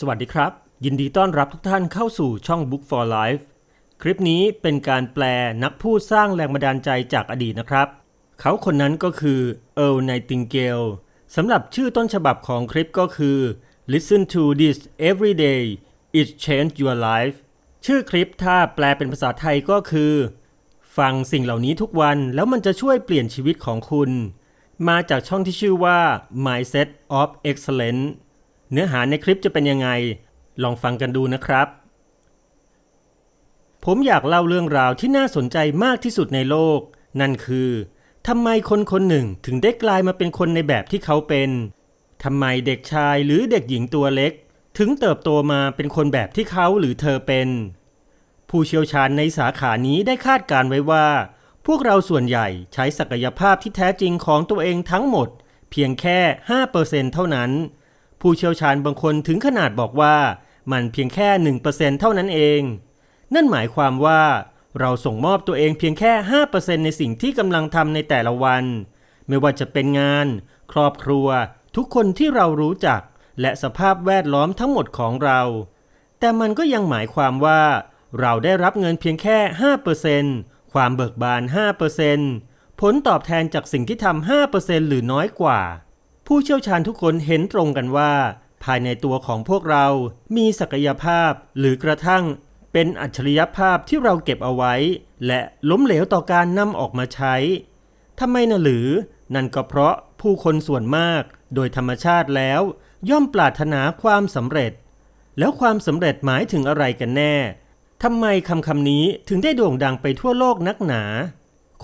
สวัสดีครับ ยินดีต้อนรับทุกท่านเข้าสู่ช่อง Book for Life คลิปนี้เป็นการแปลนักพูดสร้างแรงบันดาลใจจากอดีตนะครับ เขาคนนั้นก็คือ Earl Nightingale สำหรับชื่อต้นฉบับของคลิปก็คือ Listen to this every day it change your life ชื่อคลิปถ้าแปลเป็นภาษาไทยก็คือ ฟังสิ่งเหล่านี้ทุกวันแล้วมันจะช่วยเปลี่ยนชีวิตของคุณ มาจากช่องที่ชื่อว่า Mindset of Excellence เนื้อหาในคลิปจะเป็นยังไง ลองฟังกันดูนะครับ ผมอยากเล่าเรื่องราวที่น่าสนใจมากที่สุดในโลก นั่นคือทำไมคนคนหนึ่งถึงได้กลายมาเป็นคนในแบบที่เขาเป็นทำไมเด็กชายหรือเด็กหญิงตัวเล็ก ถึงเติบโตมาเป็นคนแบบที่เขาหรือเธอเป็น ผู้เชี่ยวชาญในสาขานี้ได้คาดการไว้ว่า พวกเราส่วนใหญ่ใช้ศักยภาพที่แท้จริงของตัวเองทั้งหมด เพียงแค่ 5%เท่านั้น ผู้เชี่ยวชาญบางคนถึงขนาดบอกว่ามันเพียงแค่ 1%เท่านั้นเอง นั่นหมายความว่า เราส่งมอบตัวเองเพียงแค่ 5%ในสิ่งที่กำลังทำในแต่ละวัน ไม่ว่าจะเป็นงาน ครอบครัว ทุกคนที่เรารู้จัก และสภาพแวดล้อมทั้งหมดของเรา แต่มันก็ยังหมายความว่า เราได้รับเงินเพียงแค่ 5%ความเบิกบาน 5%ผลตอบแทนจากสิ่งที่ทำ 5%หรือน้อยกว่า ผู้เชี่ยวชาญทุกคนเห็นตรงกันว่า ภายในตัวของพวกเรามีศักยภาพหรือกระทั่งเป็นอัจฉริยภาพที่เราเก็บเอาไว้ และล้มเหลวต่อการนำออกมาใช้ทำไมนะหรือ นั่นก็เพราะผู้คนส่วนมากโดยธรรมชาติแล้ว ย่อมปรารถนาความสำเร็จ แล้วความสำเร็จหมายถึงอะไรกันแน่ทำไมคำคำนี้ถึงได้โด่งดังไปทั่วโลกนักหนา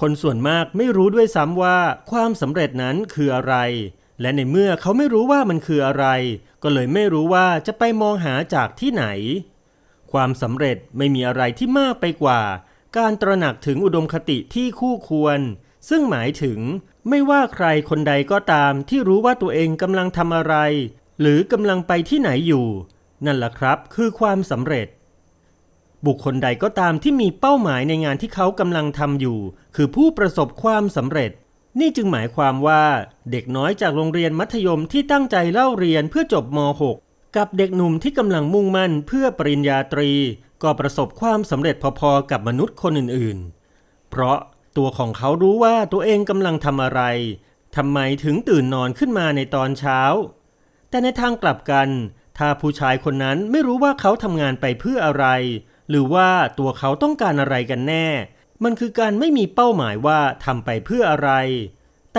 คนส่วนมากไม่รู้ด้วยซ้ำว่าความสำเร็จนั้นคืออะไร และในเมื่อเขาไม่รู้ว่ามันคืออะไร ก็เลยไม่รู้ว่าจะไปมองหาจากที่ไหน ความสำเร็จไม่มีอะไรที่มากไปกว่า การตระหนักถึงอุดมคติที่คู่ควร ซึ่งหมายถึงไม่ว่าใครคนใดก็ตามที่รู้ว่าตัวเองกำลังทำอะไร หรือกำลังไปที่ไหนอยู่ นั่นแหละครับคือความสำเร็จ บุคคลใดก็ตามที่มีเป้าหมายในงานที่เขากำลังทำอยู่ คือผู้ประสบความสำเร็จ นี่จึงหมายความว่าเด็กน้อยจากโรงเรียนมัธยมที่ตั้งใจเล่าเรียนเพื่อจบม .6 กับเด็กหนุ่มที่กำลังมุ่งมั่นเพื่อปริญญาตรี ก็ประสบความสำเร็จพอๆกับมนุษย์คนอื่นๆ เพราะตัวของเขารู้ว่าตัวเองกำลังทำอะไรทำไมถึงตื่นนอนขึ้นมาในตอนเช้า แต่ในทางกลับกัน ถ้าผู้ชายคนนั้นไม่รู้ว่าเขาทำงานไปเพื่ออะไร หรือว่าตัวเขาต้องการอะไรกันแน่ มันคือการไม่มีเป้าหมายว่าทำไปเพื่ออะไร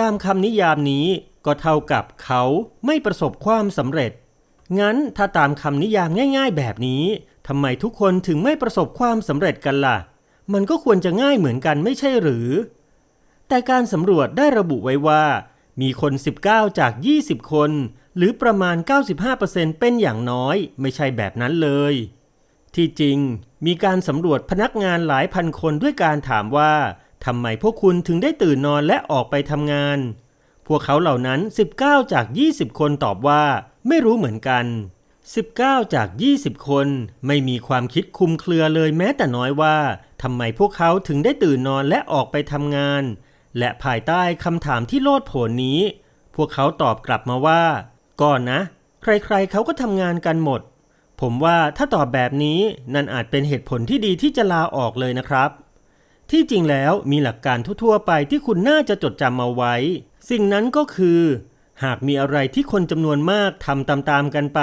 ตามคำนิยามนี้ก็เท่ากับเขาไม่ประสบความสำเร็จ งั้นถ้าตามคำนิยามง่าย ๆ แบบนี้ทำไมทุกคนถึงไม่ประสบความสำเร็จกันล่ะ มันก็ควรจะง่ายเหมือนกันไม่ใช่หรือ แต่การสำรวจได้ระบุไว้ว่า มีคน 19 จาก 20 คน หรือประมาณ 95%เป็นอย่างน้อย ไม่ใช่แบบนั้นเลย ที่จริงมีการสำรวจพนักงานหลายพันคนด้วยการถามว่าทำไมพวกคุณถึงได้ตื่นนอนและออกไปทำงาน พวกเขาเหล่านั้น 19 จาก 20 คนตอบว่าไม่รู้เหมือนกัน 19 จาก 20 คนไม่มีความคิดคุมเครือเลยแม้แต่น้อยว่าทำไมพวกเขาถึงได้ตื่นนอนและออกไปทำงาน และภายใต้คำถามที่โลดโผนนี้ พวกเขาตอบกลับมาว่าก่อนนะ ใครๆเขาก็ทำงานกันหมด ผมว่าถ้าตอบแบบนี้นั่นอาจเป็นเหตุผลที่ดีที่จะลาออกเลยนะครับ ที่จริงแล้วมีหลักการทั่วๆไปที่คุณน่าจะจดจำเอาไว้ สิ่งนั้นก็คือ หากมีอะไรที่คนจำนวนมากทำตามๆกันไป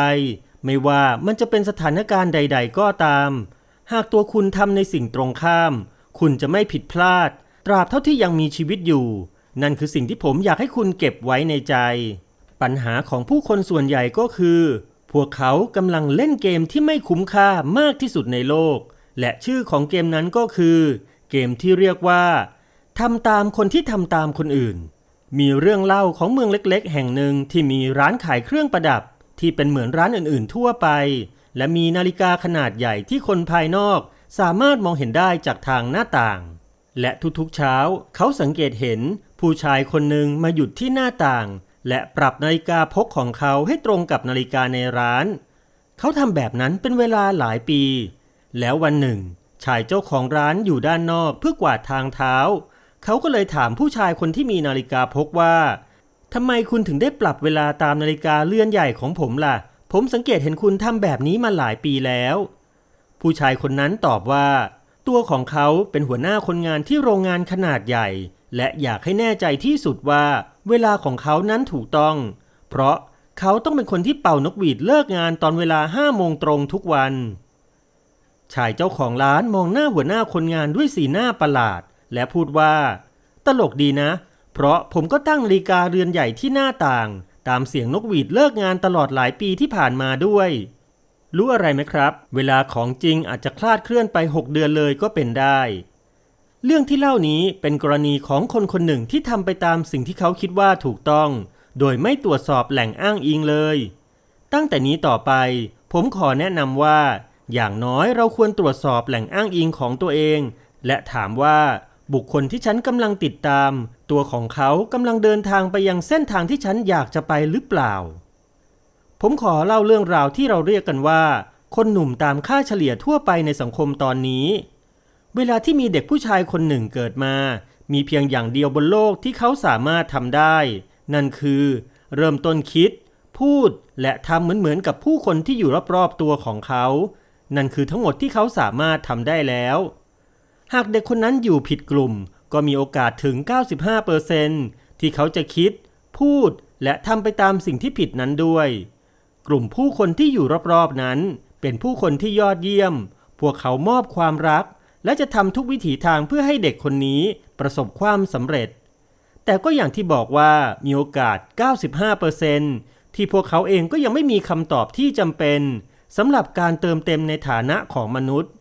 ไม่ว่ามันจะเป็นสถานการณ์ใด ๆ ก็ตาม หากตัวคุณทำในสิ่งตรงข้าม คุณจะไม่ผิดพลาด ตราบเท่าที่ยังมีชีวิตอยู่ นั่นคือสิ่งที่ผมอยากให้คุณเก็บไว้ในใจ ปัญหาของผู้คนส่วนใหญ่ก็คือ พวกเขากำลังเล่นเกมที่ไม่คุ้มค่ามากที่สุดในโลก และชื่อของเกมนั้นก็คือ เกมที่เรียกว่าทำตามคนที่ทำตามคนอื่น มีเรื่องเล่าของเมืองเล็กๆ แห่งหนึ่งที่มีร้านขายเครื่องประดับ ที่เป็นเหมือนร้านอื่นๆ ทั่วไป และมีนาฬิกาขนาดใหญ่ที่คนภายนอก สามารถมองเห็นได้จากทางหน้าต่าง และทุกๆเช้า เขาสังเกตเห็นผู้ชายคนหนึ่งมาหยุดที่หน้าต่าง และปรับนาฬิกาพกของเขาให้ตรงกับนาฬิกาในร้าน เขาทำแบบนั้นเป็นเวลาหลายปี แล้ววันหนึ่ง ชายเจ้าของร้านอยู่ด้านนอกเพื่อกวาดทางเท้า เขาก็เลยถามผู้ชายคนที่มีนาฬิกาพกว่าทำไมคุณถึงได้ปรับเวลาตามนาฬิกาเลื่อนใหญ่ของผมล่ะ ผมสังเกตเห็นคุณทำแบบนี้มาหลายปีแล้ว ผู้ชายคนนั้นตอบว่า ตัวของเขาเป็นหัวหน้าคนงานที่โรงงานขนาดใหญ่ และอยากให้แน่ใจที่สุดว่า เวลาของเขานั้นถูกต้อง เพราะเขาต้องเป็นคนที่เป่านกหวีดเลิกงานตอนเวลาห้าโมงตรงทุกวัน ชายเจ้าของร้านมองหน้าหัวหน้าคนงานด้วยสีหน้าประหลาด และพูดว่า ตลกดีนะ เพราะผมก็ตั้งนาฬิกาเรือนใหญ่ที่หน้าต่าง ตามเสียงนกหวีดเลิกงานตลอดหลายปีที่ผ่านมาด้วย รู้อะไรไหมครับ เวลาของจริงอาจจะคลาดเคลื่อนไป 6 เดือนเลยก็เป็นได้ เรื่องที่เล่านี้เป็นกรณีของคนคนหนึ่งที่ทำไปตามสิ่งที่เขาคิดว่าถูกต้อง โดยไม่ตรวจสอบแหล่งอ้างอิงเลย ตั้งแต่นี้ต่อไป ผมขอแนะนำว่า อย่างน้อยเราควรตรวจสอบแหล่งอ้างอิงของตัวเอง และถามว่าบุคคลที่ฉันกำลังติดตาม ตัวของเขากำลังเดินทางไปยังเส้นทางที่ฉันอยากจะไปหรือเปล่า ผมขอเล่าเรื่องราวที่เราเรียกกันว่า คนหนุ่มตามค่าเฉลี่ยทั่วไปในสังคมตอนนี้ เวลาที่มีเด็กผู้ชายคนหนึ่งเกิดมา มีเพียงอย่างเดียวบนโลกที่เขาสามารถทำได้ นั่นคือ เริ่มต้นคิด พูดและทำเหมือนๆกับผู้คนที่อยู่รอบๆตัวของเขา นั่นคือทั้งหมดที่เขาสามารถทำได้แล้ว หากเด็กคนนั้นอยู่ผิดกลุ่ม ก็มีโอกาสถึง 95%ที่เขาจะคิด พูดและทำไปตามสิ่งที่ผิดนั้นด้วย กลุ่มผู้คนที่อยู่รอบๆนั้น เป็นผู้คนที่ยอดเยี่ยม พวกเขามอบความรัก และจะทำทุกวิถีทางเพื่อให้เด็กคนนี้ประสบความสำเร็จ แต่ก็อย่างที่บอกว่ามีโอกาส 95%ที่พวกเขาเองก็ยังไม่มีคำตอบที่จำเป็นสำหรับการเติมเต็มในฐานะของมนุษย์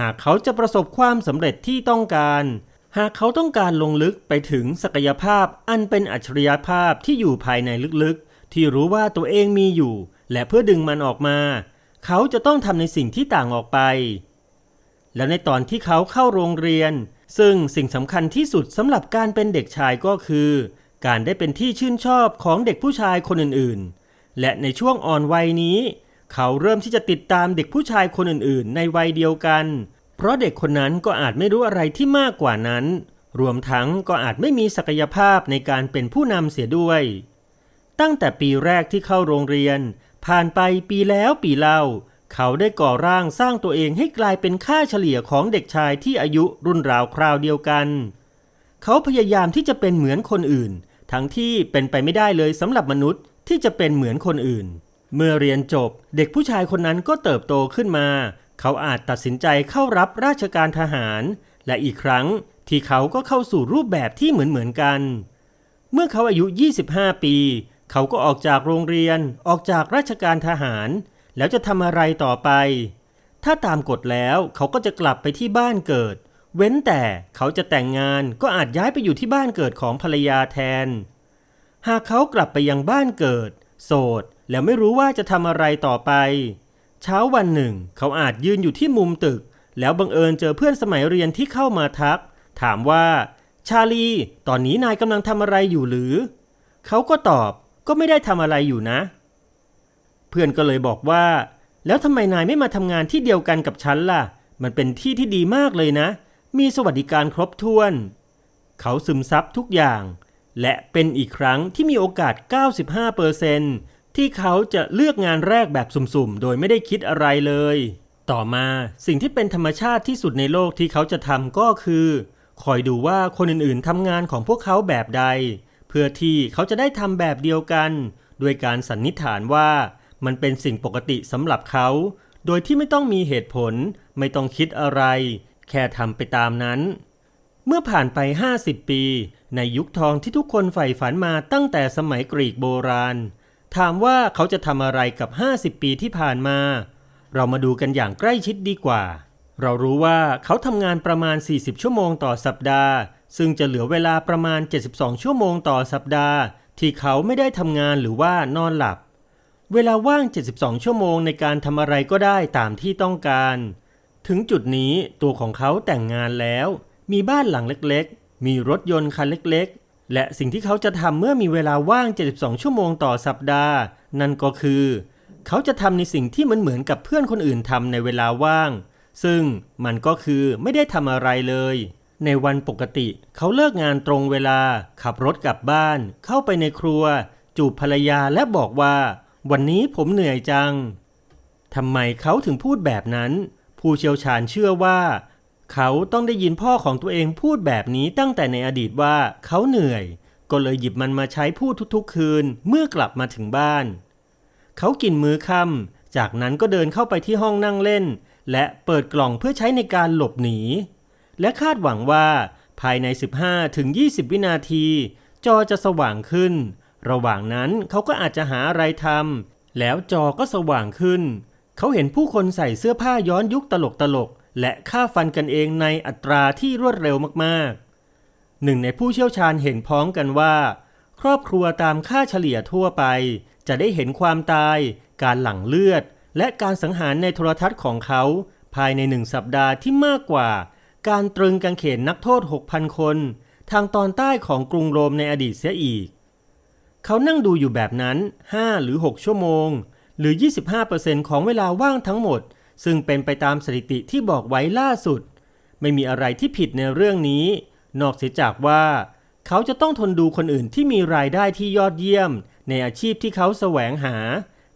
หากเขาจะประสบความสำเร็จที่ต้องการ หากเขาต้องการลงลึกไปถึงศักยภาพอันเป็นอัจฉริยภาพที่อยู่ภายในลึกๆ ที่รู้ว่าตัวเองมีอยู่ และเพื่อดึงมันออกมา เขาจะต้องทำในสิ่งที่ต่างออกไป แล้วในตอนที่เขาเข้าโรงเรียน ซึ่งสิ่งสำคัญที่สุดสำหรับการเป็นเด็กชายก็คือ การได้เป็นที่ชื่นชอบของเด็กผู้ชายคนอื่นๆ และในช่วงอ่อนวัยนี้ เขาเริ่มที่จะติดตามเด็กผู้ชายคนอื่นๆ ในวัยเดียวกัน เพราะเด็กคนนั้นก็อาจไม่รู้อะไรที่มากกว่านั้น รวมทั้งก็อาจไม่มีศักยภาพในการเป็นผู้นำเสียด้วย ตั้งแต่ปีแรกที่เข้าโรงเรียน ผ่านไปปีแล้วปีเล่า เขาได้ก่อร่างสร้างตัวเองให้กลายเป็นค่าเฉลี่ยของเด็กชายที่อายุรุ่นราวคราวเดียวกัน เขาพยายามที่จะเป็นเหมือนคนอื่น ทั้งที่เป็นไปไม่ได้เลยสำหรับมนุษย์ที่จะเป็นเหมือนคนอื่น เมื่อเรียนจบเด็กผู้ชายคนนั้นก็เติบโตขึ้นมา เขาอาจตัดสินใจเข้ารับราชการทหาร และอีกครั้งที่เขาก็เข้าสู่รูปแบบที่เหมือนเหมือนๆกัน เมื่อเขาอายุ 25 ปี เขาก็ออกจากโรงเรียนออกจากราชการทหาร แล้วจะทำอะไรต่อไป ถ้าตามกฎแล้วเขาก็จะกลับไปที่บ้านเกิด เว้นแต่เขาจะแต่งงานก็อาจย้ายไปอยู่ที่บ้านเกิดของภรรยาแทน หากเขากลับไปยังบ้านเกิด โสดแล้วไม่รู้ว่าจะทำอะไรต่อไป เช้าวันหนึ่ง เขาอาจยืนอยู่ที่มุมตึก แล้วบังเอิญเจอเพื่อนสมัยเรียนที่เข้ามาทัก ถามว่า ชาลี ตอนนี้นายกำลังทำอะไรอยู่หรือ เขาก็ตอบก็ไม่ได้ทำอะไรอยู่นะ พื่อนก็เลยบอกว่า แล้วทำไมนายไม่มาทำงานที่เดียวกันกับฉันล่ะ มันเป็นที่ที่ดีมากเลยนะ มีสวัสดิการครบถ้วน เขาซึมซับทุกอย่าง และเป็นอีกครั้งที่มีโอกาส 95%ที่เขาจะเลือกงานแรกแบบสุ่มๆ โดยไม่ได้คิดอะไรเลย ต่อมาสิ่งที่เป็นธรรมชาติที่สุดในโลกที่เขาจะทำก็คือ คอยดูว่าคนอื่นๆทำงานของพวกเขาแบบใด เพื่อที่เขาจะได้ทำแบบเดียวกัน ด้วยการสันนิษฐานว่า มันเป็นสิ่งปกติสำหรับเขา โดยที่ไม่ต้องมีเหตุผล ไม่ต้องคิดอะไร แค่ทำไปตามนั้น เมื่อผ่านไป 50 ปี ในยุคทองที่ทุกคนใฝ่ฝันมาตั้งแต่สมัยกรีกโบราณ ถามว่าเขาจะทำอะไรกับ 50 ปีที่ผ่านมา เรามาดูกันอย่างใกล้ชิดดีกว่า เรารู้ว่าเขาทำงานประมาณ 40 ชั่วโมงต่อสัปดาห์ ซึ่งจะเหลือเวลาประมาณ 72 ชั่วโมงต่อสัปดาห์ ที่เขาไม่ได้ทำงานหรือว่านอนหลับ เวลาว่าง 72 ชั่วโมงในการทำอะไรก็ได้ตามที่ต้องการ ถึงจุดนี้ตัวของเขาแต่งงานแล้ว มีบ้านหลังเล็กๆ มีรถยนต์คันเล็กๆ และสิ่งที่เขาจะทำเมื่อมีเวลาว่าง 72 ชั่วโมงต่อสัปดาห์ นั่นก็คือ เขาจะทำในสิ่งที่มันเหมือนกับเพื่อนคนอื่นทำในเวลาว่าง ซึ่งมันก็คือไม่ได้ทำอะไรเลย ในวันปกติเขาเลิกงานตรงเวลา ขับรถกลับบ้าน เข้าไปในครัว จูบภรรยาและบอกว่า วันนี้ผมเหนื่อยจัง ทำไมเขาถึงพูดแบบนั้น ผู้เชี่ยวชาญเชื่อว่า เขาต้องได้ยินพ่อของตัวเองพูดแบบนี้ตั้งแต่ในอดีตว่าเขาเหนื่อย ก็เลยหยิบมันมาใช้พูดทุกๆ คืนเมื่อกลับมาถึงบ้าน เขากินมื้อค่ำจากนั้นก็เดินเข้าไปที่ห้องนั่งเล่น และเปิดกล่องเพื่อใช้ในการหลบหนี และคาดหวังว่า ภายใน 15ถึง20 วินาที จอจะสว่างขึ้น ระหว่างนั้นเขาก็อาจจะหาอะไรทำแล้วจอก็สว่างขึ้น เขาเห็นผู้คนใส่เสื้อผ้าย้อนยุคตลกตลกๆและฆ่าฟันกันเองในอัตราที่รวดเร็วมากๆ หนึ่งในผู้เชี่ยวชาญเห็นพ้องกันว่า ครอบครัวตามค่าเฉลี่ยทั่วไป จะได้เห็นความตาย การหลั่งเลือด และการสังหารในโทรทัศน์ของเขา ภายในหนึ่งสัปดาห์ที่มากกว่า การตรึงกางเขนนักโทษ 6,000 คน ทางตอนใต้ของกรุงโรมในอดีตเสียอีก เขานั่งดูอยู่แบบนั้น 5 หรือ 6 ชั่วโมง หรือ 25%ของเวลาว่างทั้งหมด ซึ่งเป็นไปตามสถิติที่บอกไว้ล่าสุด ไม่มีอะไรที่ผิดในเรื่องนี้ นอกเสียจากว่า เขาจะต้องทนดูคนอื่นที่มีรายได้ที่ยอดเยี่ยม ในอาชีพที่เขาแสวงหา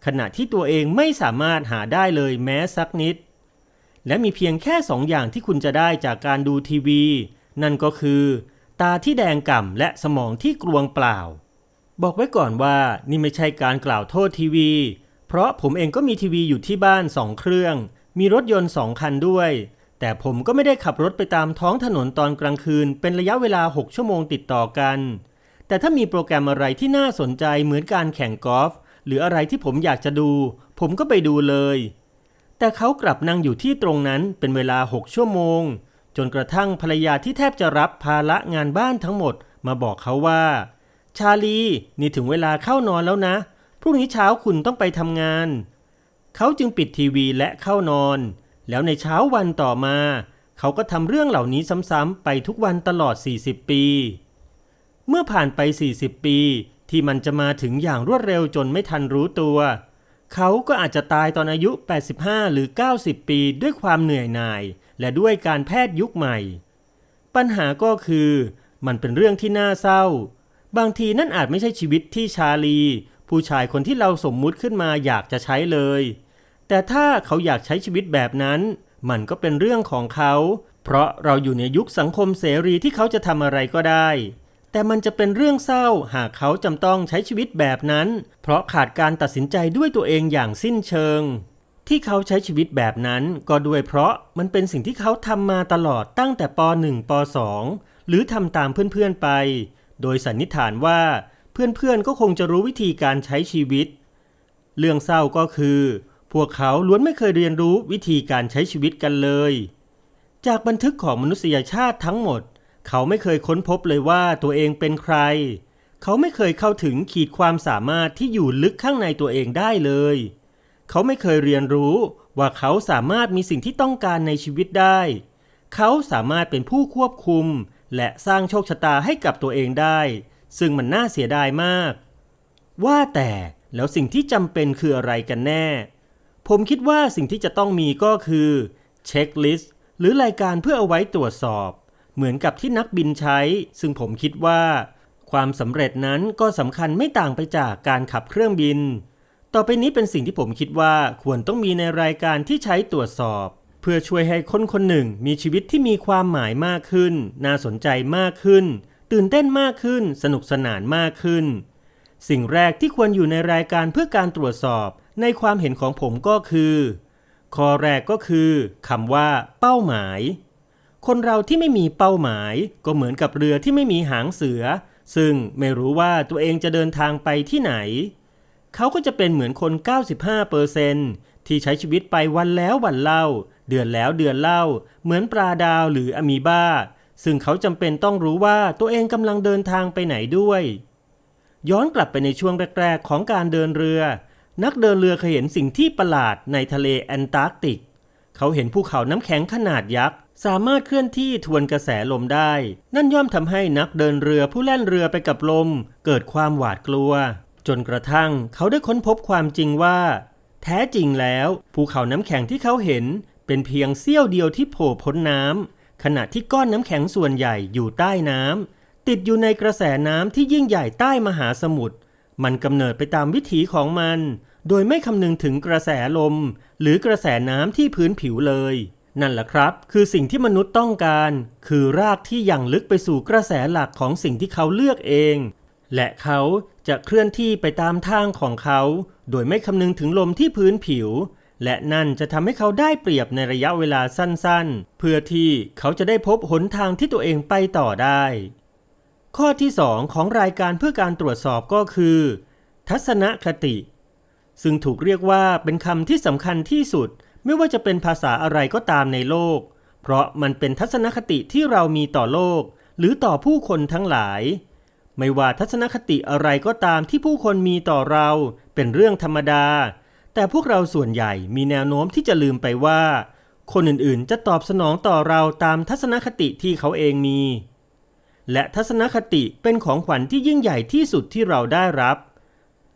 ขณะที่ตัวเองไม่สามารถหาได้เลยแม้สักนิด และมีเพียงแค่สองอย่างที่คุณจะได้จากการดูทีวี นั่นก็คือ ตาที่แดงก่ำและสมองที่กลวงเปล่า บอกไว้ก่อนว่านี่ไม่ใช่การกล่าวโทษทีวี เพราะผมเองก็มีทีวีอยู่ที่บ้านสองเครื่อง มีรถยนต์สองคันด้วย แต่ผมก็ไม่ได้ขับรถไปตามท้องถนนตอนกลางคืน เป็นระยะเวลา 6 ชั่วโมงติดต่อกัน แต่ถ้ามีโปรแกรมอะไรที่น่าสนใจเหมือนการแข่งกอล์ฟหรืออะไรที่ผมอยากจะดู ผมก็ไปดูเลย แต่เขากลับนั่งอยู่ที่ตรงนั้นเป็นเวลา 6 ชั่วโมง จนกระทั่งภรรยาที่แทบจะรับภาระงานบ้านทั้งหมดมาบอกเขาว่า ชาลี นี่ถึงเวลาเข้านอนแล้วนะ พรุ่งนี้เช้าคุณต้องไปทำงาน เขาจึงปิดทีวีและเข้านอน แล้วในเช้าวันต่อมา เขาก็ทำเรื่องเหล่านี้ซ้ำๆไปทุกวันตลอด 40 ปี เมื่อผ่านไป 40 ปี ที่มันจะมาถึงอย่างรวดเร็วจนไม่ทันรู้ตัว เขาก็อาจจะตายตอนอายุ 85 หรือ 90 ปีด้วยความเหนื่อยหน่าย และด้วยการแพทย์ยุคใหม่ ปัญหาก็คือ มันเป็นเรื่องที่น่าเศร้า บางทีนั่นอาจไม่ใช่ชีวิตที่ชาลี ผู้ชายคนที่เราสมมุติขึ้นมาอยากจะใช้เลย แต่ถ้าเขาอยากใช้ชีวิตแบบนั้น มันก็เป็นเรื่องของเขา เพราะเราอยู่ในยุคสังคมเสรีที่เขาจะทำอะไรก็ได้ แต่มันจะเป็นเรื่องเศร้าหากเขาจำต้องใช้ชีวิตแบบนั้น เพราะขาดการตัดสินใจด้วยตัวเองอย่างสิ้นเชิง ที่เขาใช้ชีวิตแบบนั้นก็ด้วยเพราะมันเป็นสิ่งที่เขาทำมาตลอดตั้งแต่ป .1 ป .2 หรือทำตามเพื่อนๆไป โดยสันนิษฐานว่าเพื่อนๆก็คงจะรู้วิธีการใช้ชีวิต เรื่องเศร้าก็คือ พวกเขาล้วนไม่เคยเรียนรู้วิธีการใช้ชีวิตกันเลย จากบันทึกของมนุษยชาติทั้งหมด เขาไม่เคยค้นพบเลยว่าตัวเองเป็นใคร เขาไม่เคยเข้าถึงขีดความสามารถที่อยู่ลึกข้างในตัวเองได้เลย เขาไม่เคยเรียนรู้ว่าเขาสามารถมีสิ่งที่ต้องการในชีวิตได้ เขาสามารถเป็นผู้ควบคุม และสร้างโชคชะตาให้กับตัวเองได้ ซึ่งมันน่าเสียดายมาก ว่าแต่แล้วสิ่งที่จำเป็นคืออะไรกันแน่ ผมคิดว่าสิ่งที่จะต้องมีก็คือเช็คลิสต์หรือรายการเพื่อเอาไว้ตรวจสอบ เหมือนกับที่นักบินใช้ ซึ่งผมคิดว่า ความสำเร็จนั้นก็สำคัญไม่ต่างไปจากการขับเครื่องบิน ต่อไปนี้เป็นสิ่งที่ผมคิดว่าควรต้องมีในรายการที่ใช้ตรวจสอบ เพื่อช่วยให้คนคนหนึ่งมีชีวิตที่มีความหมายมากขึ้น น่าสนใจมากขึ้น ตื่นเต้นมากขึ้น สนุกสนานมากขึ้น สิ่งแรกที่ควรอยู่ในรายการเพื่อการตรวจสอบในความเห็นของผมก็คือข้อแรกก็คือคำว่า เป้าหมาย คนเราที่ไม่มีเป้าหมาย ก็เหมือนกับเรือที่ไม่มีหางเสือ ซึ่งไม่รู้ว่าตัวเองจะเดินทางไปที่ไหน เขาก็จะเป็นเหมือนคน 95%ที่ใช้ชีวิตไปวันแล้ววันเล่า เดือนแล้วเดือนเล่า เหมือนปลาดาวหรืออะมีบ้า ซึ่งเขาจำเป็นต้องรู้ว่าตัวเองกำลังเดินทางไปไหนด้วย ย้อนกลับไปในช่วงแรกๆของการเดินเรือ นักเดินเรือเคยเห็นสิ่งที่ประหลาดในทะเลแอนตาร์กติก เขาเห็นภูเขาน้ำแข็งขนาดยักษ์สามารถเคลื่อนที่ทวนกระแสลมได้ นั่นย่อมทำให้นักเดินเรือผู้แล่นเรือไปกับลม เกิดความหวาดกลัว จนกระทั่งเขาได้ค้นพบความจริงว่า แท้จริงแล้ว ภูเขาน้ำแข็งที่เขาเห็น เป็นเพียงเสี้ยวเดียวที่โผล่พ้นน้ำขณะที่ก้อนน้ำแข็งส่วนใหญ่อยู่ใต้น้ำติดอยู่ในกระแสน้ำที่ยิ่งใหญ่ใต้มหาสมุทรมันกำเนิดไปตามวิถีของมัน โดยไม่คำนึงถึงกระแสลม หรือกระแสน้ำที่พื้นผิวเลย นั่นแหละครับ คือสิ่งที่มนุษย์ต้องการ คือรากที่ยังลึกไปสู่กระแสหลักของสิ่งที่เขาเลือกเอง และเขาจะเคลื่อนที่ไปตามทางของเขา โดยไม่คำนึงถึงลมที่พื้นผิว และนั่นจะทำให้เขาได้เปรียบในระยะเวลาสั้นๆ เพื่อที่เขาจะได้พบหนทางที่ตัวเองไปต่อได้ ข้อที่ 2 ของรายการเพื่อการตรวจสอบก็คือ ทัศนคติ ซึ่งถูกเรียกว่าเป็นคำที่สำคัญที่สุด ไม่ว่าจะเป็นภาษาอะไรก็ตามในโลก เพราะมันเป็นทัศนคติที่เรามีต่อโลก หรือต่อผู้คนทั้งหลายไม่ว่าทัศนคติอะไรก็ตามที่ผู้คนมีต่อเรา เป็นเรื่องธรรมดา แต่พวกเราส่วนใหญ่มีแนวโน้มที่จะลืมไปว่า คนอื่นๆ จะตอบสนองต่อเราตามทัศนคติที่เขาเองมี และทัศนคติเป็นของขวัญที่ยิ่งใหญ่ที่สุดที่เราได้รับ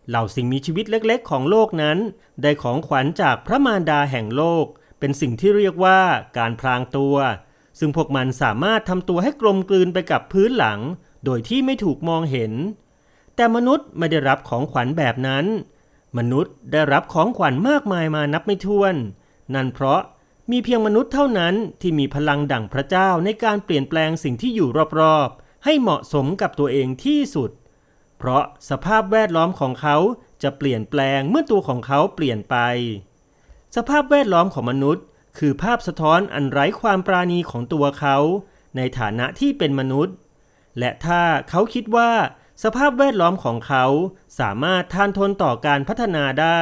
เหล่าสิ่งมีชีวิตเล็กๆ ของโลกนั้น ได้ของขวัญจากพระมารดาแห่งโลก เป็นสิ่งที่เรียกว่าการพลางตัว ซึ่งพวกมันสามารถทำตัวให้กลมกลืนไปกับพื้นหลัง โดยที่ไม่ถูกมองเห็น แต่มนุษย์ไม่ได้รับของขวัญแบบนั้น มนุษย์ได้รับของขวัญมากมายมานับไม่ถ้วน นั่นเพราะมีเพียงมนุษย์เท่านั้นที่มีพลังดั่งพระเจ้าในการเปลี่ยนแปลงสิ่งที่อยู่รอบๆ ให้เหมาะสมกับตัวเองที่สุด เพราะสภาพแวดล้อมของเขาจะเปลี่ยนแปลงเมื่อตัวของเขาเปลี่ยนไป สภาพแวดล้อมของมนุษย์ คือภาพสะท้อนอันไร้ความปราณีของตัวเขา ในฐานะที่เป็นมนุษย์ และถ้าเขาคิดว่า สภาพแวดล้อมของเขาสามารถทานทนต่อการพัฒนาได้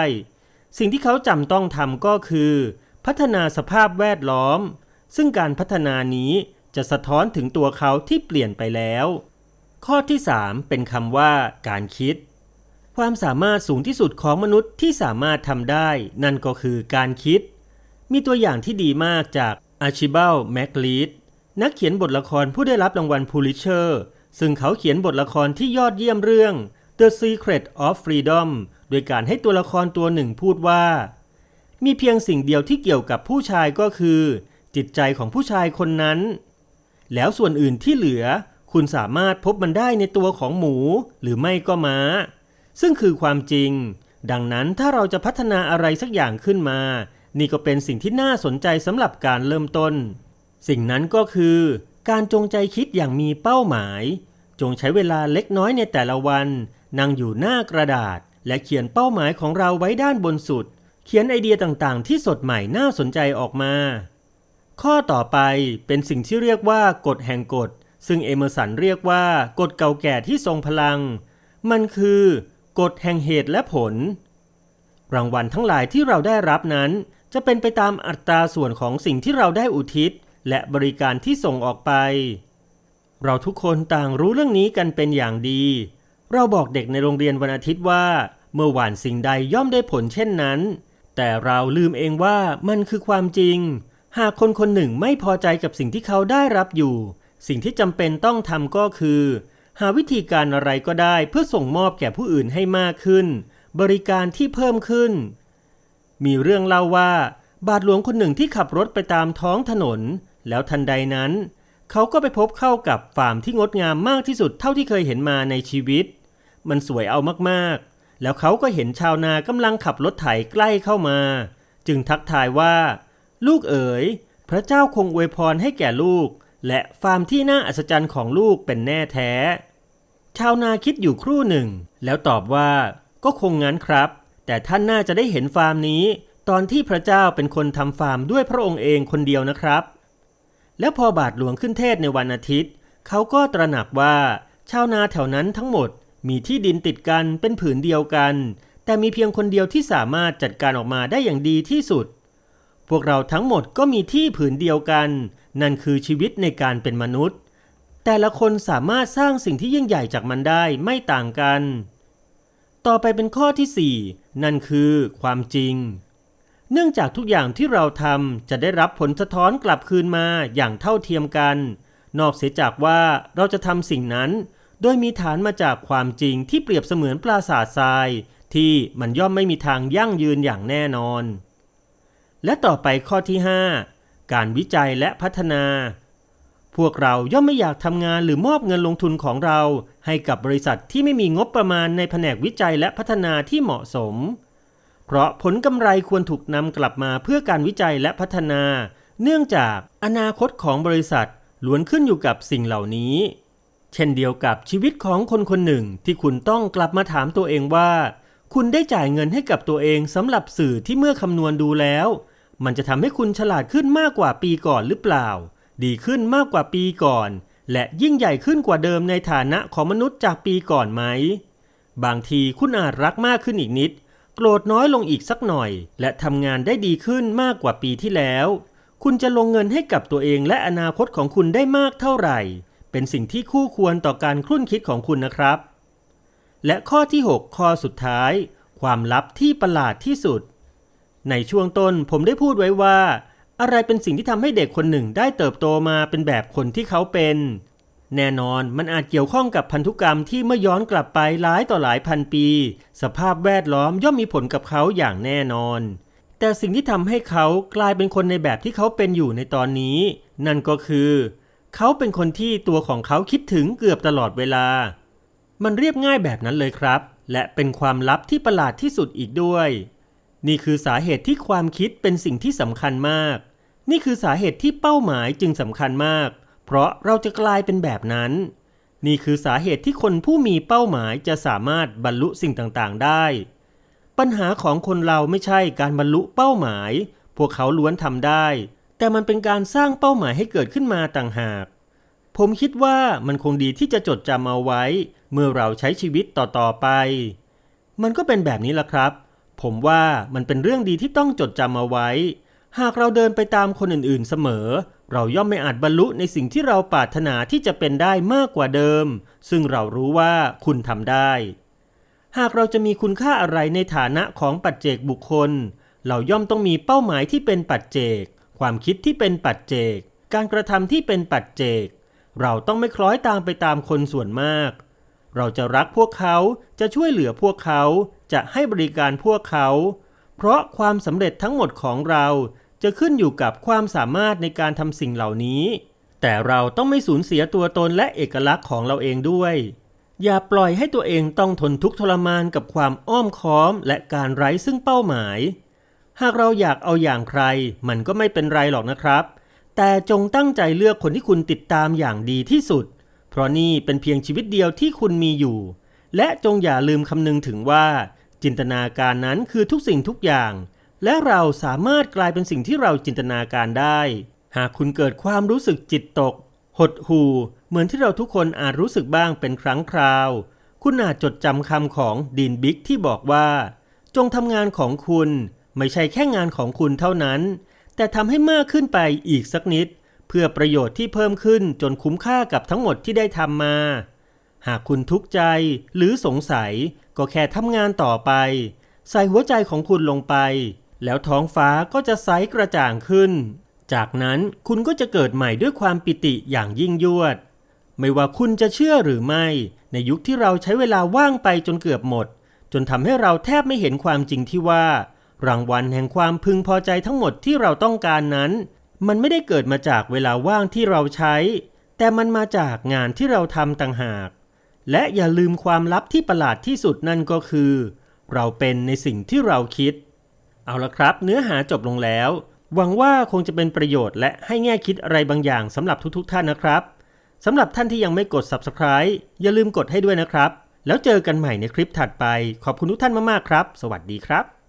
สิ่งที่เขาจำต้องทำก็คือ พัฒนาสภาพแวดล้อม ซึ่งการพัฒนานี้จะสะท้อนถึงตัวเขาที่เปลี่ยนไปแล้ว ข้อที่ 3 เป็นคำว่าการคิด ความสามารถสูงที่สุดของมนุษย์ที่สามารถทำได้ นั่นก็คือการคิด มีตัวอย่างที่ดีมากจากอาชิบัลแมกลีดนักเขียนบทละครผู้ได้รับรางวัลพูลิเชอร์ ซึ่งเขาเขียนบทละครที่ยอดเยี่ยมเรื่อง The Secret of Freedom โดยการให้ตัวละครตัวหนึ่งพูดว่า มีเพียงสิ่งเดียวที่เกี่ยวกับผู้ชายก็คือ จิตใจของผู้ชายคนนั้น แล้วส่วนอื่นที่เหลือ คุณสามารถพบมันได้ในตัวของหมูหรือไม่ก็ม้า ซึ่งคือความจริง ดังนั้นถ้าเราจะพัฒนาอะไรสักอย่างขึ้นมา นี่ก็เป็นสิ่งที่น่าสนใจสำหรับการเริ่มต้น สิ่งนั้นก็คือ การจงใจคิดอย่างมีเป้าหมาย จงใช้เวลาเล็กน้อยในแต่ละวัน นั่งอยู่หน้ากระดาษ และเขียนเป้าหมายของเราไว้ด้านบนสุด เขียนไอเดียต่างๆ ที่สดใหม่น่าสนใจออกมา ข้อต่อไปเป็นสิ่งที่เรียกว่ากฎแห่งกฎ ซึ่งเอเมอร์สันเรียกว่ากฎเก่าแก่ที่ทรงพลัง มันคือกฎแห่งเหตุและผล รางวัลทั้งหลายที่เราได้รับนั้น จะเป็นไปตามอัตราส่วนของสิ่งที่เราได้อุทิศ และบริการที่ส่งออกไป เราทุกคนต่างรู้เรื่องนี้กันเป็นอย่างดี เราบอกเด็กในโรงเรียนวันอาทิตย์ว่า เมื่อหว่านสิ่งใดย่อมได้ผลเช่นนั้น แต่เราลืมเองว่ามันคือความจริง หากคนคนหนึ่งไม่พอใจกับสิ่งที่เขาได้รับอยู่ สิ่งที่จำเป็นต้องทำก็คือ หาวิธีการอะไรก็ได้เพื่อส่งมอบแก่ผู้อื่นให้มากขึ้น บริการที่เพิ่มขึ้น มีเรื่องเล่าว่า บาทหลวงคนหนึ่งที่ขับรถไปตามท้องถนน แล้วทันใดนั้น เขาก็ไปพบเข้ากับฟาร์มที่งดงามมากที่สุดเท่าที่เคยเห็นมาในชีวิต มันสวยเอามากๆ แล้วเขาก็เห็นชาวนากำลังขับรถไถใกล้เข้ามา จึงทักทายว่า ลูกเอ๋ย พระเจ้าคงอวยพรให้แก่ลูก และฟาร์มที่น่าอัศจรรย์ของลูกเป็นแน่แท้ ชาวนาคิดอยู่ครู่หนึ่ง แล้วตอบว่า ก็คงงั้นครับ แต่ท่านน่าจะได้เห็นฟาร์มนี้ ตอนที่พระเจ้าเป็นคนทำฟาร์มด้วยพระองค์เองคนเดียวนะครับ แล้วพอบาทหลวงขึ้นเทศในวันอาทิตย์ เขาก็ตระหนักว่า ชาวนาแถวนั้นทั้งหมดมีที่ดินติดกันเป็นผืนเดียวกัน แต่มีเพียงคนเดียวที่สามารถจัดการออกมาได้อย่างดีที่สุด พวกเราทั้งหมดก็มีที่ผืนเดียวกัน นั่นคือชีวิตในการเป็นมนุษย์ แต่ละคนสามารถสร้างสิ่งที่ยิ่งใหญ่จากมันได้ไม่ต่างกัน ต่อไปเป็นข้อที่ 4 นั่นคือความจริง เนื่องจากทุกอย่างที่เราทำจะได้รับผลสะท้อนกลับคืนมาอย่างเท่าเทียมกัน นอกเสียจากว่าเราจะทำสิ่งนั้น โดยมีฐานมาจากความจริงที่เปรียบเสมือนปราสาททราย ที่มันย่อมไม่มีทางยั่งยืนอย่างแน่นอน และต่อไปข้อที่ 5 การวิจัยและพัฒนา พวกเราย่อมไม่อยากทำงานหรือมอบเงินลงทุนของเรา ให้กับบริษัทที่ไม่มีงบประมาณในแผนกวิจัยและพัฒนาที่เหมาะสม เพราะผลกำไรควรถูกนำกลับมาเพื่อการวิจัยและพัฒนา เนื่องจากอนาคตของบริษัทล้วนขึ้นอยู่กับสิ่งเหล่านี้ เช่นเดียวกับชีวิตของคนคนหนึ่งที่คุณต้องกลับมาถามตัวเองว่า คุณได้จ่ายเงินให้กับตัวเองสำหรับสื่อที่เมื่อคำนวณดูแล้ว มันจะทำให้คุณฉลาดขึ้นมากกว่าปีก่อนหรือเปล่า ดีขึ้นมากกว่าปีก่อน และยิ่งใหญ่ขึ้นกว่าเดิมในฐานะของมนุษย์จากปีก่อนไหม บางทีคุณอาจรักมากขึ้นอีกนิด โกรธน้อยลงอีกสักหน่อย และทำงานได้ดีขึ้นมากกว่าปีที่แล้ว คุณจะลงเงินให้กับตัวเองและอนาคตของคุณได้มากเท่าไหร่ เป็นสิ่งที่คู่ควรต่อการครุ่นคิดของคุณนะครับ และข้อที่ 6 ข้อสุดท้าย ความลับที่ประหลาดที่สุด ในช่วงต้นผมได้พูดไว้ว่า อะไรเป็นสิ่งที่ทำให้เด็กคนหนึ่งได้เติบโตมาเป็นแบบคนที่เขาเป็น แน่นอนมันอาจเกี่ยวข้องกับพันธุกรรมที่เมื่อย้อนกลับไปหลายต่อหลายพันปี สภาพแวดล้อมย่อมมีผลกับเขาอย่างแน่นอน แต่สิ่งที่ทำให้เขากลายเป็นคนในแบบที่เขาเป็นอยู่ในตอนนี้ นั่นก็คือ เขาเป็นคนที่ตัวของเขาคิดถึงเกือบตลอดเวลา มันเรียบง่ายแบบนั้นเลยครับ และเป็นความลับที่ประหลาดที่สุดอีกด้วย นี่คือสาเหตุที่ความคิดเป็นสิ่งที่สำคัญมาก นี่คือสาเหตุที่เป้าหมายจึงสำคัญมาก เพราะเราจะกลายเป็นแบบนั้น นี่คือสาเหตุที่คนผู้มีเป้าหมายจะสามารถบรรลุสิ่งต่างๆ ได้ ปัญหาของคนเราไม่ใช่การบรรลุเป้าหมาย พวกเขาล้วนทำได้ แต่มันเป็นการสร้างเป้าหมายให้เกิดขึ้นมาต่างหาก ผมคิดว่ามันคงดีที่จะจดจำเอาไว้ เมื่อเราใช้ชีวิตต่อๆไป มันก็เป็นแบบนี้ละครับ ผมว่ามันเป็นเรื่องดีที่ต้องจดจำเอาไว้ หากเราเดินไปตามคนอื่นๆเสมอ เราย่อมไม่อาจบรรลุในสิ่งที่เราปรารถนาที่จะเป็นได้มากกว่าเดิม ซึ่งเรารู้ว่าคุณทำได้ หากเราจะมีคุณค่าอะไรในฐานะของปัจเจกบุคคล เราย่อมต้องมีเป้าหมายที่เป็นปัจเจก ความคิดที่เป็นปัจเจก การกระทำที่เป็นปัจเจก เราต้องไม่คล้อยตามไปตามคนส่วนมาก เราจะรักพวกเขาจะช่วยเหลือพวกเขาจะให้บริการพวกเขา เพราะความสำเร็จทั้งหมดของเรา จะขึ้นอยู่กับความสามารถในการทำสิ่งเหล่านี้ แต่เราต้องไม่สูญเสียตัวตนและเอกลักษณ์ของเราเองด้วย อย่าปล่อยให้ตัวเองต้องทนทุกข์ทรมานกับความอ้อมค้อมและการไร้ซึ่งเป้าหมาย หากเราอยากเอาอย่างใคร มันก็ไม่เป็นไรหรอกนะครับ แต่จงตั้งใจเลือกคนที่คุณติดตามอย่างดีที่สุด เพราะนี่เป็นเพียงชีวิตเดียวที่คุณมีอยู่ และจงอย่าลืมคำนึงถึงว่า จินตนาการนั้นคือทุกสิ่งทุกอย่าง และเราสามารถกลายเป็นสิ่งที่เราจินตนาการได้ หากคุณเกิดความรู้สึกจิตตก หดหู่ เหมือนที่เราทุกคนอาจรู้สึกบ้างเป็นครั้งคราว คุณอาจจดจำคำของดีนบิ๊กที่บอกว่า จงทำงานของคุณ ไม่ใช่แค่งานของคุณเท่านั้น แต่ทำให้มากขึ้นไปอีกสักนิด เพื่อประโยชน์ที่เพิ่มขึ้นจนคุ้มค่ากับทั้งหมดที่ได้ทำมา หากคุณทุกข์ใจหรือสงสัยก็แค่ทำงานต่อไป ใส่หัวใจของคุณลงไป แล้วท้องฟ้าก็จะใสกระจ่างขึ้น จากนั้นคุณก็จะเกิดใหม่ด้วยความปิติอย่างยิ่งยวด ไม่ว่าคุณจะเชื่อหรือไม่ ในยุคที่เราใช้เวลาว่างไปจนเกือบหมด จนทำให้เราแทบไม่เห็นความจริงที่ว่า รางวัลแห่งความพึงพอใจทั้งหมดที่เราต้องการนั้น มันไม่ได้เกิดมาจากเวลาว่างที่เราใช้ แต่มันมาจากงานที่เราทำต่างหาก และอย่าลืมความลับที่ประหลาดที่สุดนั่นก็คือ เราเป็นในสิ่งที่เราคิด เอาละครับ เนื้อหาจบลงแล้ว หวังว่าคงจะเป็นประโยชน์และให้แง่คิดอะไรบางอย่างสำหรับทุกๆ ท่านนะครับสำหรับท่านที่ยังไม่กด Subscribe อย่าลืมกดให้ด้วยนะครับ แล้วเจอกันใหม่ในคลิปถัดไป ขอบคุณทุกท่านมากๆครับ สวัสดีครับ